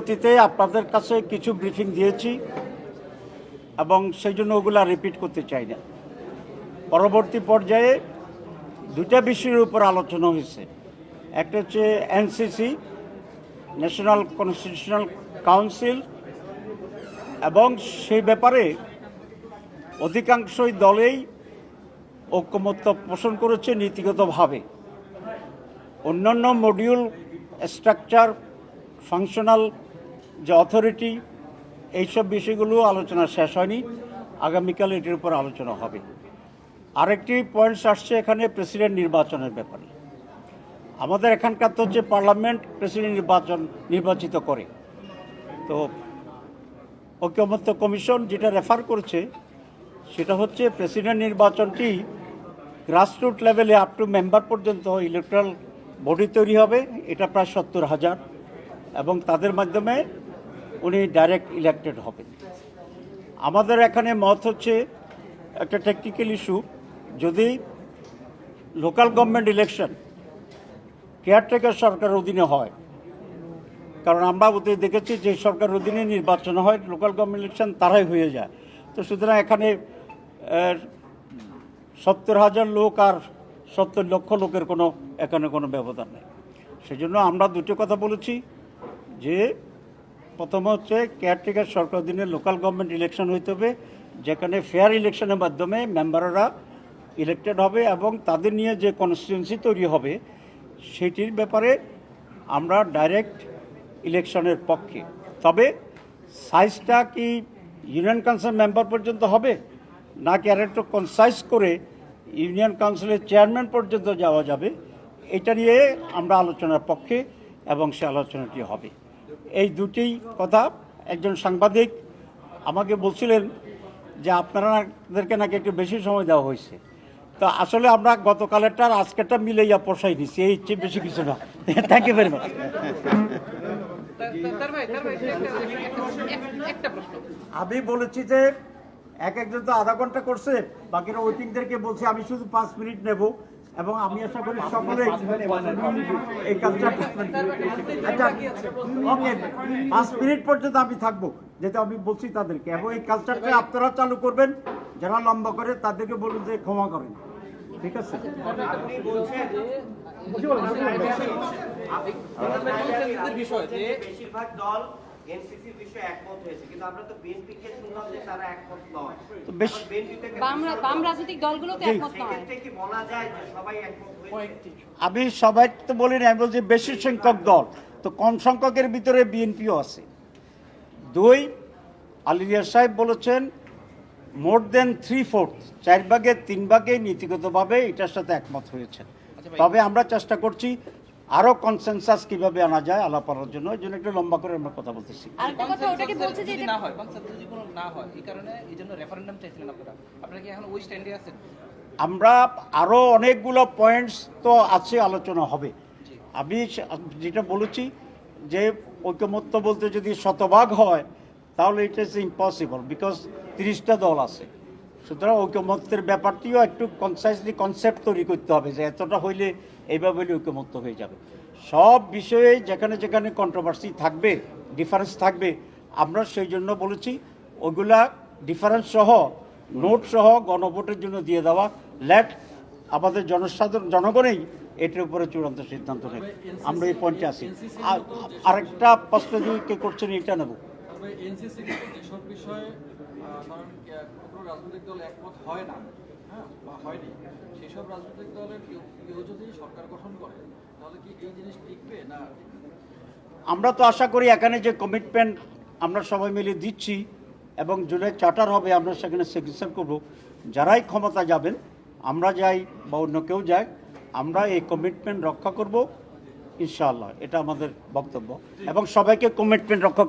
অতীতে আপনাদের কাছে কিছু ব্রিফিং দিয়েছি এবং সেই জন্য ওগুলা রিপিট করতে চাই না। পরবর্তী পর্যায়ে দুটা বিষয়ের উপর আলোচনা হয়েছে। একটা হচ্ছে এনসিসি ন্যাশনাল কনস্টিটিউশনাল কাউন্সিল এবং সেই ব্যাপারে অধিকাংশই দলেই ঐক্যমত্য পোষণ করেছে নীতিগতভাবে। অন্যান্য মডিউল স্ট্রাকচার ফাংশনাল যে অথরিটি এইসব বিষয়গুলো আলোচনা শেষ হয়নি। আগামীকাল এটির উপর আলোচনা হবে। আরেকটি পয়েন্টস আসছে এখানে প্রেসিডেন্ট নির্বাচনের ব্যাপারে। আমাদের এখানকার তো হচ্ছে পার্লামেন্ট প্রেসিডেন্ট নির্বাচন নির্বাচিত করে। তো ঐক্যমত্য কমিশন যেটা রেফার করছে, সেটা হচ্ছে প্রেসিডেন্ট নির্বাচনটি গ্রাসরুট লেভেলে আপ টু মেম্বার পর্যন্ত ইলেকট্রাল বডি তৈরি হবে। এটা প্রায় সত্তর হাজার। এবং তাদের মাধ্যমে উনি ডাইরেক্ট ইলেক্টেড হবেন। আমাদের এখানে মত হচ্ছে একটা টেকনিক্যাল ইস্যু যদি লোকাল গভর্নমেন্ট ইলেকশন কেয়ারটেকার সরকারের অধীনে হয়, কারণ আমরা ওদের দেখেছি যে সরকার অধীনে নির্বাচন হয় লোকাল গভর্নমেন্ট ইলেকশন তারাই হয়ে যায়। তো সুতরাং এখানে সত্তর হাজার লোক আর সত্তর লক্ষ লোকের কোনো, এখানে কোনো ব্যবধান নেই। সেজন্য আমরা দুটো কথা বলেছি যে প্রথম হচ্ছে কেয়ারটেকার সরকার অধীনে লোকাল গভর্নমেন্ট ইলেকশন হইতে হবে, যেখানে ফেয়ার ইলেকশনের মাধ্যমে মেম্বাররা ইলেক্টেড হবে এবং তাদের নিয়ে যে কনস্টিটুয়েন্সি তৈরি হবে, সেটির ব্যাপারে আমরা ডাইরেক্ট ইলেকশনের পক্ষে। তবে সাইজটা কি ইউনিয়ন কাউন্সিল মেম্বার পর্যন্ত হবে? নাকি আর একটু কনসাইজ করে ইউনিয়ন কাউন্সিলের চেয়ারম্যান পর্যন্ত যাওয়া যাবে? এটা নিয়ে আমরা আলোচনার পক্ষে এবং সে আলোচনাটি হবে। এই দুটি কথা একজন সাংবাদিক আমাকে বলছিলেন যে আপনারাদেরকে নাকি একটু বেশি সময় দেওয়া হয়েছে। তো আসলে আমরা গতকালেরটা আর আজকেরটা মিলাইয়া পোষাই দিচ্ছি এই চেয়ে বেশি কিছু না। থ্যাংক ইউ ভেরি মাচ আমি বলেছি যে এক একজন তো আধা ঘণ্টা করছে বাকিরা ওয়েটিংদেরকে বলছি আমি শুধু পাঁচ মিনিট নেব। এবং আমি আশা করি সকলে এই কাজটা আচ্ছা ওকে পাঁচ মিনিট পর্যন্ত আমি থাকব যেটা আমি বলছি তাদেরকে। এবং এই কালচারটা আপনারা চালু করবেন যারা লম্বা করে তাদেরকে বলুন যে ক্ষমা করেন। ঠিক আছে? বিষয় যে বেশিরভাগ দল এনসিসির বিষয়ে একমত হয়েছে কিন্তু আমরা তো বিএনপি শুনলাম যে তারা একমত নয়। তো বেশ বিএনপি বাম বাম রাজনৈতিক দলগুলো তো একমত নয়। কি বলা যায় যে সবাই একমত হয়েছে? আমি সবাই তো বলিনি আমি বলছি বেশি সংখ্যক দল। তো কম সংখ্যকের ভিতরে বিএনপিও আছে। দুই আলিয়া সাহেব বলেছেন মোর দেন থ্রি ফোর্থ চার ভাগে তিন ভাগে নীতিগতভাবে এটার সাথে একমত হয়েছেন তবে আমরা চেষ্টা করছি আরও কনসেনসাস কীভাবে আনা যায় আলাপ করার জন্য ওই জন্য একটু লম্বা করে আমরা কথা বলতেছি। আরেকটা কথা ওটাকে বলছে যে না হয় কনসেন্সাস যদি কোনো না হয় এই কারণে এই জন্য রেফারেন্ডাম চাইছিলেন আপনারা। আপনারা কি এখন ওই স্ট্যান্ডে আছেন? আমরা আরও অনেকগুলো পয়েন্টস তো আছে আলোচনা হবে। আমি যেটা বলেছি যে ঐক্যমত্য বলতে যদি শতভাগ হয় তাহলে ইট ইজ ইম্পসিবল বিকজ তিরিশটা দল আছে। সুতরাং ঐক্যমত্যের ব্যাপারটিও একটু কনসাইসলি কনসেপ্ট তৈরি করতে হবে যে এতটা হইলে এইভাবে হইলে ঐক্যমত্য হয়ে যাবে। সব বিষয়ে যেখানে যেখানে কন্ট্রোভার্সি থাকবে ডিফারেন্স থাকবে আমরা সেই জন্য বলেছি ওইগুলা ডিফারেন্স সহ নোট সহ গণভোটের জন্য দিয়ে দেওয়া। লেট আমাদের জনসাধারণ জনগণেই এটির উপরে চূড়ান্ত সিদ্ধান্ত নেবে আমরা এই পয়েন্টে আর আরেকটা প্রশ্ন যদি কে করছেন এটা নেব। আহ, কোনো রাজনৈতিক দল একমত হয় না হ্যাঁ বা হয়নি। সেসব রাজনৈতিক দলের কেউ কেউ যদি সরকার গঠন করে তাহলে কি এই জিনিস টিকবে না? আমরা তো আশা করি এখানে যে কমিটমেন্ট আমরা সবাই মিলে দিচ্ছি এবং জুলাই চার্টার হবে আমরা সেখানে সিগনেচার করব। যারাই ক্ষমতা যাবেন আমরা যাই বা অন্য কেউ যায় আমরা এই কমিটমেন্ট রক্ষা করব ইনশাআল্লাহ। এটা আমাদের বক্তব্য। এবং সবাইকে কমিটমেন্ট রক্ষা